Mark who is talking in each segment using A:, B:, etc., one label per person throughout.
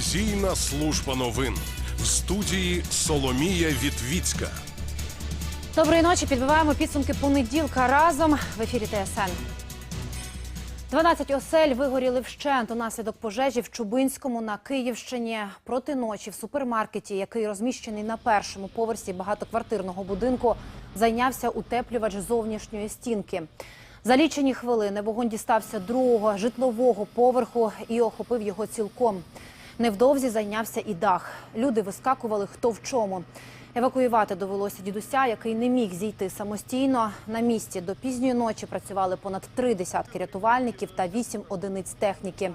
A: Телевізійна служба новин в студії Соломія Вітвіцька.
B: Доброї ночі. Підбиваємо підсумки понеділка разом в ефірі ТСН. 12 осель вигоріли вщент унаслідок пожежі в Чубинському на Київщині. Проти ночі в супермаркеті, який розміщений на першому поверсі багатоквартирного будинку, зайнявся утеплювач зовнішньої стінки. За лічені хвилини вогонь дістався другого житлового поверху і охопив його цілком. Невдовзі зайнявся і дах. Люди вискакували хто в чому. Евакуювати довелося дідуся, який не міг зійти самостійно. На місці до пізньої ночі працювали понад три десятки рятувальників та вісім одиниць техніки.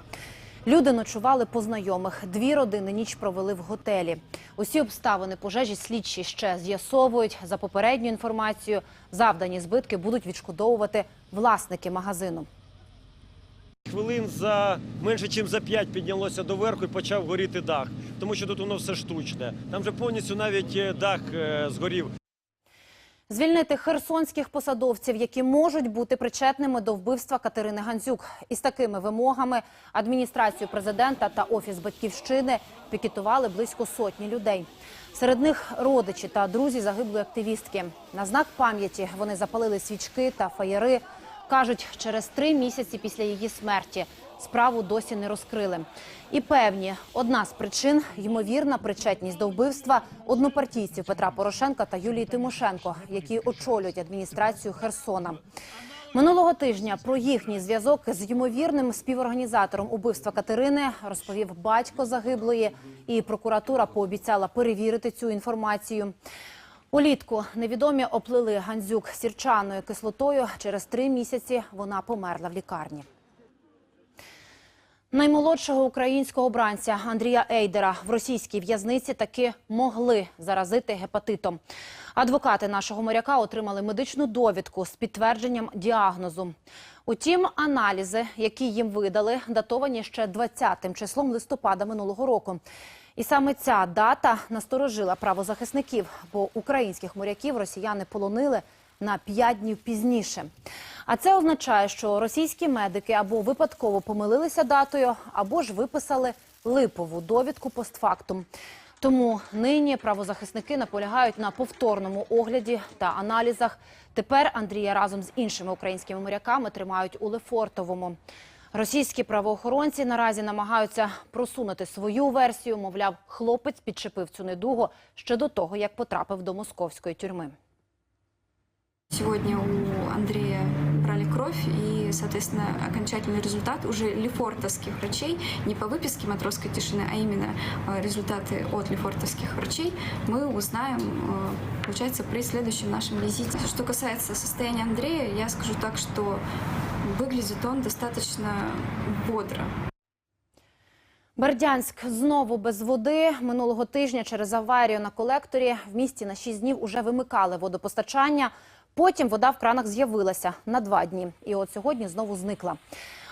B: Люди ночували по знайомих. Дві родини ніч провели в готелі. Усі обставини пожежі слідчі ще з'ясовують. За попередньою інформацією, завдані збитки будуть відшкодовувати власники магазину.
C: Хвилин за менше, ніж за 5 піднялося доверху і почав горіти дах, тому що тут воно все штучне. Там вже повністю навіть е, дах е, згорів.
B: Звільнити херсонських посадовців, які можуть бути причетними до вбивства Катерини Гандзюк. Із такими вимогами адміністрацію президента та офіс батьківщини пікетували близько сотні людей. Серед них родичі та друзі загиблої активістки. На знак пам'яті вони запалили свічки та фаєри. Кажуть, через три місяці після її смерті справу досі не розкрили. І певні, одна з причин ймовірна причетність до вбивства однопартійців Петра Порошенка та Юлії Тимошенко, які очолюють адміністрацію Херсона. Минулого тижня про їхній зв'язок з ймовірним співорганізатором убивства Катерини розповів батько загиблої, і прокуратура пообіцяла перевірити цю інформацію. Улітку невідомі оплили Гандзюк сірчаною кислотою. Через три місяці вона померла в лікарні. Наймолодшого українського обранця Андрія Ейдера в російській в'язниці таки могли заразити гепатитом. Адвокати нашого моряка отримали медичну довідку з підтвердженням діагнозу. Утім, аналізи, які їм видали, датовані ще 20-тим числом листопада минулого року. І саме ця дата насторожила правозахисників, бо українських моряків росіяни полонили на 5 днів пізніше. А це означає, що російські медики або випадково помилилися датою, або ж виписали липову довідку постфактум. Тому нині правозахисники наполягають на повторному огляді та аналізах. Тепер Андрія разом з іншими українськими моряками тримають у Лефортовому. Російські правоохоронці наразі намагаються просунути свою версію. Мовляв, хлопець підчепив цю недугу ще до того, як потрапив до московської тюрми.
D: Сегодня у Андрея брали кровь, и, соответственно, окончательный результат уже лефортовских врачей, не по выписке матросской тишины, а именно э, результаты от лефортовских врачей мы узнаем, э, получается, при следующем нашем визите. Что касается состояния Андрея, я скажу так, что выглядит он достаточно бодро.
B: Бердянськ знову без води. Минулого тижня через аварію на колекторі в місті на 6 днів уже вимикали водопостачання. Потім вода в кранах з'явилася на два дні. І от сьогодні знову зникла.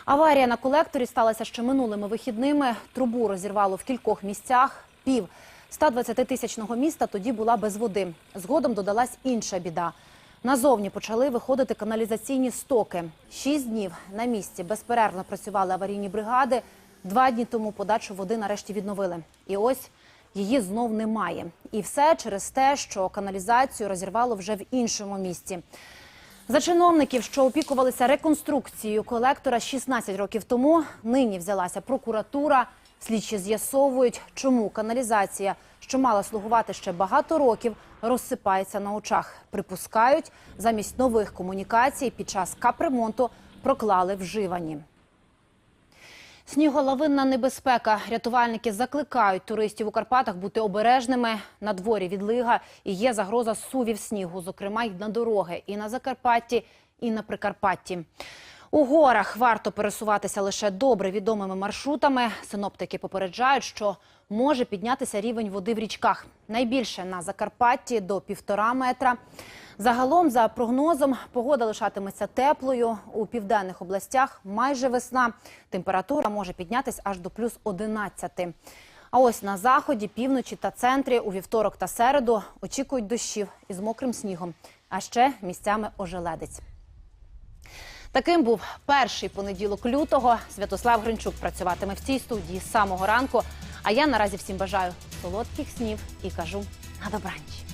B: Аварія на колекторі сталася ще минулими вихідними. Трубу розірвало в кількох місцях. Пів 120-тисячного міста тоді була без води. Згодом додалась інша біда. Назовні почали виходити каналізаційні стоки. Шість днів на місці безперервно працювали аварійні бригади. Два дні тому подачу води нарешті відновили. І ось її знов немає. І все через те, що каналізацію розірвало вже в іншому місці. За чиновників, що опікувалися реконструкцією колектора 16 років тому, нині взялася прокуратура. Слідчі з'ясовують, чому каналізація, що мала слугувати ще багато років, розсипається на очах. Припускають, замість нових комунікацій під час капремонту проклали вживані. Сніголовинна небезпека. Рятувальники закликають туристів у Карпатах бути обережними. На дворі відлига і є загроза сувів снігу, зокрема й на дороги і на Закарпатті, і на Прикарпатті. У горах варто пересуватися лише добре відомими маршрутами. Синоптики попереджають, що може піднятися рівень води в річках. Найбільше на Закарпатті до півтора метра. Загалом, за прогнозом, погода лишатиметься теплою. У південних областях майже весна. Температура може піднятися аж до плюс 11. А ось на заході, півночі та центрі у вівторок та середу очікують дощів із мокрим снігом, а ще місцями ожеледець. Таким був перший понеділок лютого. Святослав Гринчук працюватиме в цій студії з самого ранку. А я наразі всім бажаю солодких снів і кажу на добраніч.